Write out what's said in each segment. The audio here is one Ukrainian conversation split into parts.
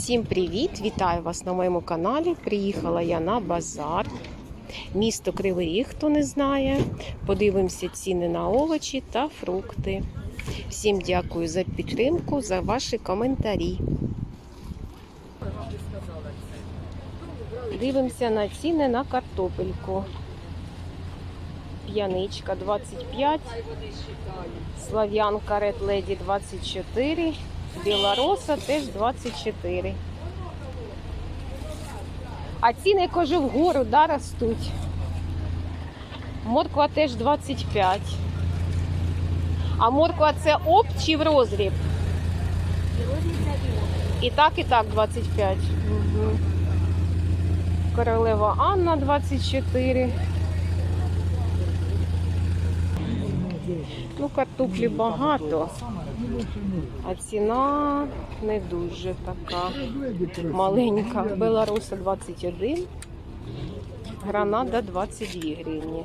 Всім привіт! Вітаю вас на моєму каналі. Приїхала я на базар. Місто Кривий Ріг, хто не знає. Подивимося ціни на овочі та фрукти. Всім дякую за підтримку, за ваші коментарі. Дивимося на ціни на картопельку. П'яничка 25, Слав'янка Red Lady 24, Білороса теж 24. А ціни, кажу, вгору да, ростуть. Морква теж 25. А морква це оп чи в розріб? І так, і так 25. Угу. Королева Анна 24. Ну, картоплі багато, а ціна не дуже така маленька. Беларуса 21, гранада 22 гривні.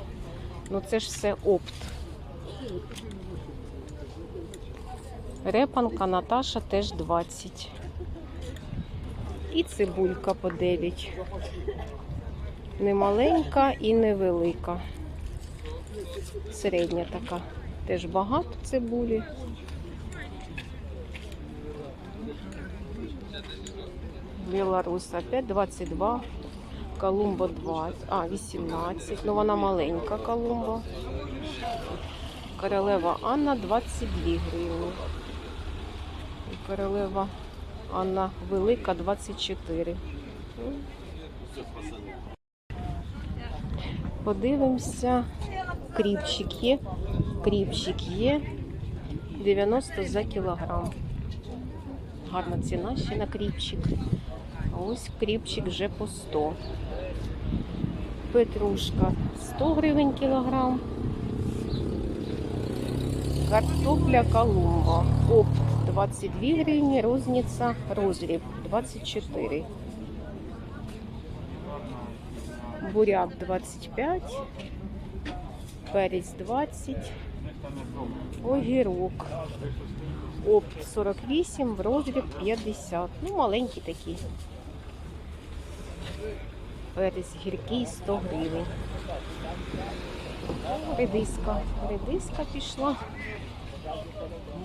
Ну це ж все опт. Репанка Наташа теж 20. І цибулька по 9. Не маленька і не велика. Середня така. Теж багато цибулі. Білорус опять 22. Колумба 20. А, 18. Ну вона маленька колумба. Королева Анна 22 гривні. Королева Анна Велика 24. Подивимося. Кріпчик є. Кріпчик є. 90 за кілограм. Гарна ціна ще на кріпчик. А ось кріпчик вже по 100. Петрушка 100 гривень кілограм. Картопля Колумба. Опт 22 гривні, розниця розріб 24. Буряк 25. Перець 20. Огірок. Опт 48, в розріб 50. Ну, маленькі такі. Перець гіркий 100 гривень. Редиска. Редиска пішла.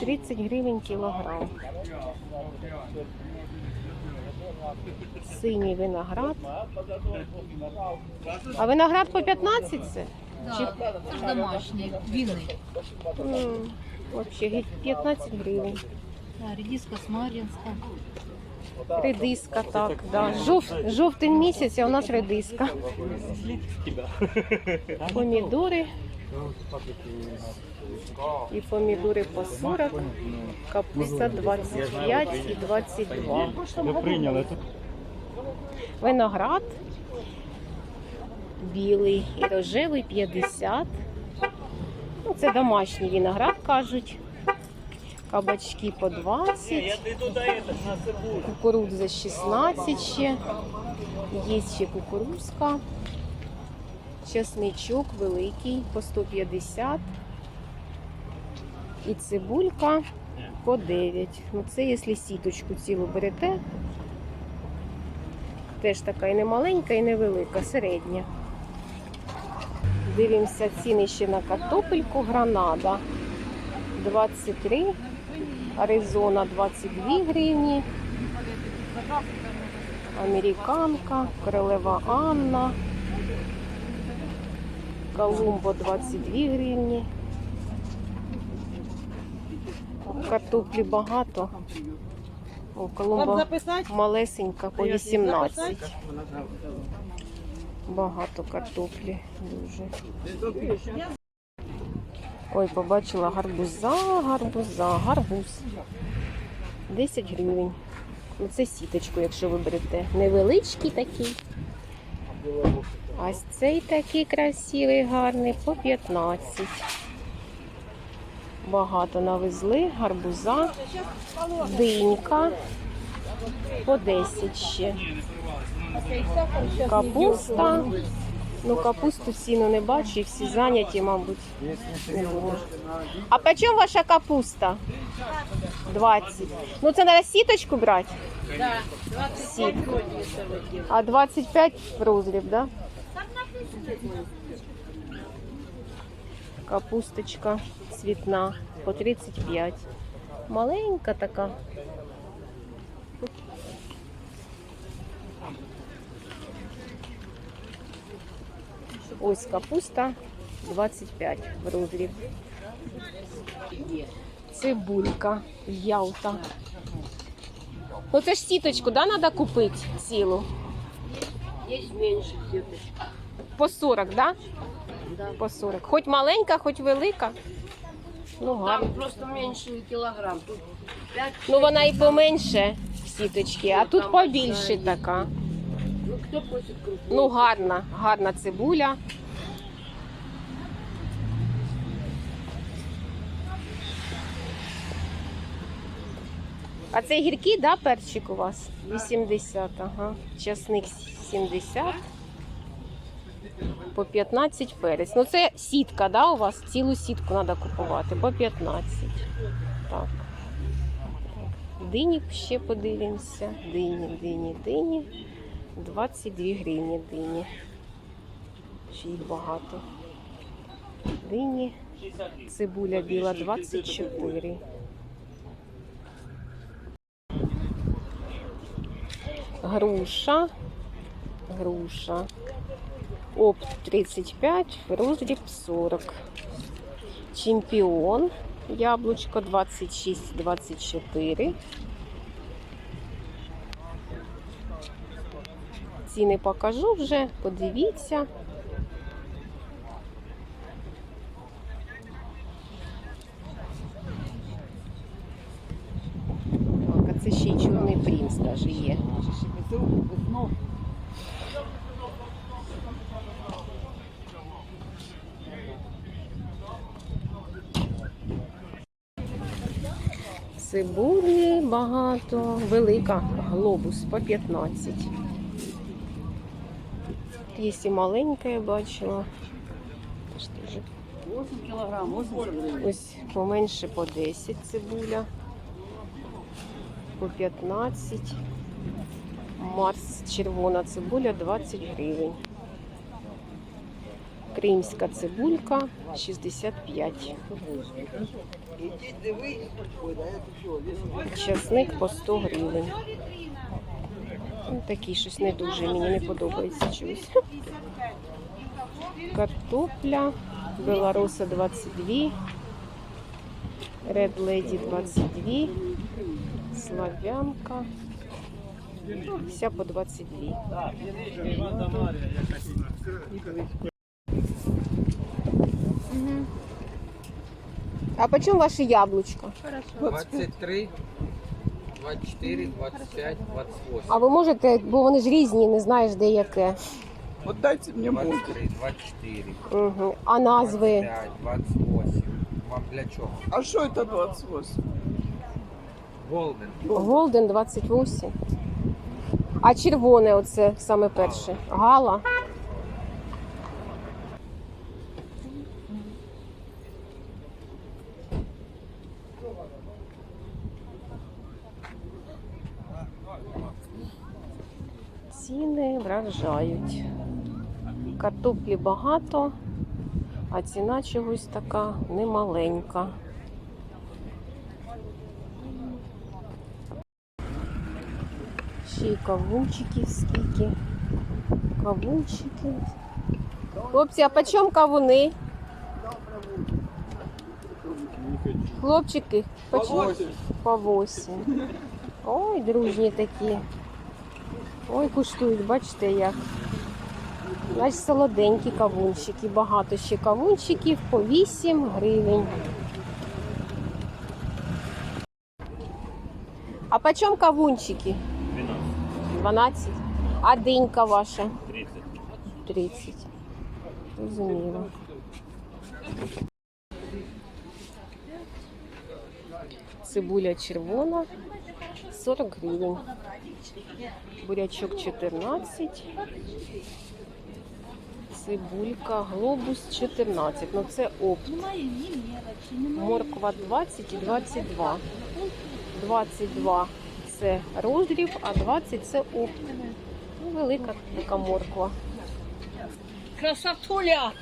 30 гривень кілограм. Синій виноград. А виноград по 15 це? Чи Да, це ж домашній, вінний. М, Вообще 15 гривень. Да, редиска смар'янська. Редиска, так, да. Жов, жовтий місяць, а у нас редиска. Помідори. І помідори по 40, капуста 25 і 22. Ви прийняли тут? Виноград білий і рожевий 50. Ну, це домашній виноград, кажуть. Кабачки по 20. Кукурудза 16 ще. Є ще кукурузка. Чесничок великий по 150. І цибулька по 9. Ну, це якщо сіточку цілу берете. Теж така і не маленька, і не велика, середня. Дивимося ціни ще на картопельку. Гранада 23, Аризона 22 гривні, Американка, Королева Анна, Колумбо 22 гривні. Картоплі багато. О, Колумба малесенька по 18. Багато картоплі дуже. Ой, побачила гарбуза, гарбуза, гарбуз. 10 гривень. Це сіточку, якщо ви берете. Невеличкий такий. Ось цей такий красивий, гарний, по 15. Багато навезли, гарбуза, динька по 10 ще. Капуста. Ну, капусту ціну не бачу, і всі зайняті, мабуть. Не. А по чому ваша капуста? 20. Ну це на сіточку брати? Сітка. А 25 в розріб, да? Капусточка цвітна по 35. Маленька така. Ось капуста 25 в розріб. Цибулька, ялта. Ну це ж сіточку, да, треба купити цілу? Есть меньше сеточка. По 40, да? Да. По 40. Хоч маленька, хоч велика. Ну, гарно. Там просто меньше килограмм. Тут 5 Ну вона і поменше сіточки, а тут побільше така. Ну кто просит крупнее? Ну гарна, гарна цибуля. А це гіркий, да, перчик у вас? 80, ага. Часник 70. По 15 перець. Ну це сітка, да, у вас? Цілу сітку треба купувати. По 15. Так. Дині ще подивимося. Дині, дині, дині. 22 гривні дині. Ще їх багато. Дині. Цибуля біла 24. Груша. Груша. Опт 35, розріб 40. Чемпіон. Яблучко 26-24. Ціни покажу вже, подивіться. Так, це ще й чорний принц навіть є. Цибулі багато, велика глобус по 15. Є і маленька, я бачила. Теж дуже 8 килограмм, 80 гривен. Ось поменше по 10 цибуля, по 15. Марс червона цибуля 20 гривень. Кримська цибулька 65. Часник по 100 гривень. Ну, Такий щось не дуже, мені не подобається чогось. Картопля, Беларуса 22, Red Lady 22, Славянка. Вся по 22. Мгм. А почем ваши яблучко? 23, 24, 25, 28. А ви можете, бо вони ж різні, не знаєш де яке. Вот дайте мне булку. 23, 24, Угу. А назви? 25, 28. Вам для чого? А что это 28? Голден. Голден 28. А червоне оце саме перше. Гала. Ціни вражають. Картоплі багато, а ціна чогось така немаленька. Ще й кавунчиків скільки. Кавунчики. Хлопці, а по чому кавуни? Хлопчики, по? По 8. Ой, дружні такі. Ой, куштують, бачите як. Значить, солоденькі кавунчики. Багато ще кавунчиків по 8 гривень. А по чому кавунчики? 12. А динька ваша? 30. 30. Розуміло. Цибуля червона 40 гривень. Бурячок 14. Цибулька, глобус 14. Ну це опт. Морква 20 і 22. 22 це роздріб, а 20 це опт. Ну, велика така морква. Красотуля!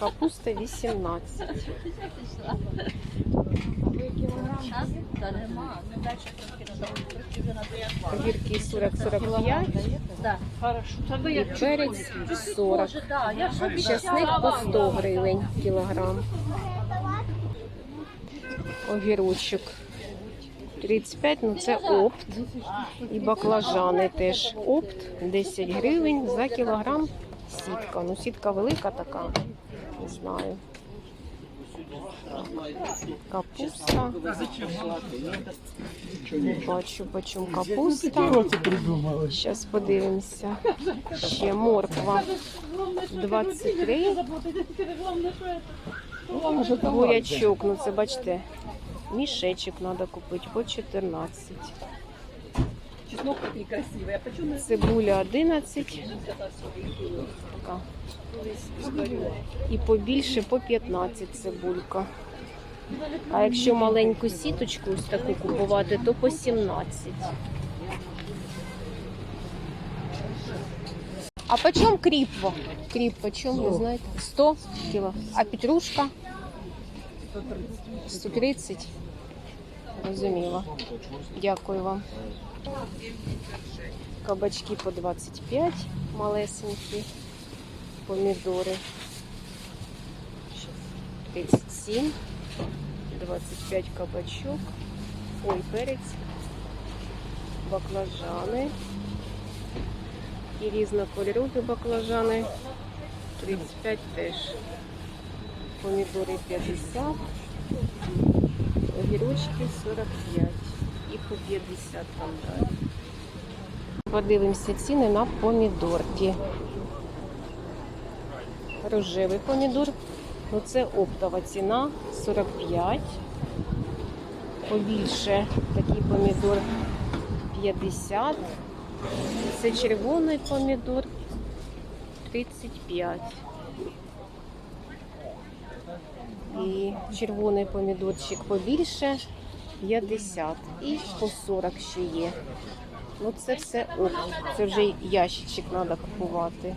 Капуста 18. Огірки 40-45 перець 40. Часник по 100 гривень кілограм. Огірочок 35, ну це опт. І баклажани теж опт 10 гривень за кілограм сітка. Ну сітка велика така, не знаю. Капуста. Бачу, почем капуста. Зараз подивимося. Ще морква 23. Бурячок, ну це бачите, мішечок треба купити по 14. Чеснок такий красивий. А почему Цибуля 11. Така. І побільше по 15 цибулька. А якщо маленьку сіточку ось таку купувати, то по 17. А по чому кріп? Кріп по чому, ви знаєте? 100 кіло. А петрушка? 130. Розуміло. Дякую вам. Кабачки по 25, малесенькі. Помідори 37, 25 кабачок. Ой, перець, баклажани. І різнокольорові баклажани. 35 теж. Помідори 50. Огірочки 45. І по 50 там далі. Подивимося ціни на помідорки. Рожевий помідор. Ну це оптова ціна 45. Побільше такий помідор 50. Це червоний помідор 35. І червоний помідорчик побільше 50. І по 40 ще є. Ну це все опт. Це вже ящичок треба купувати.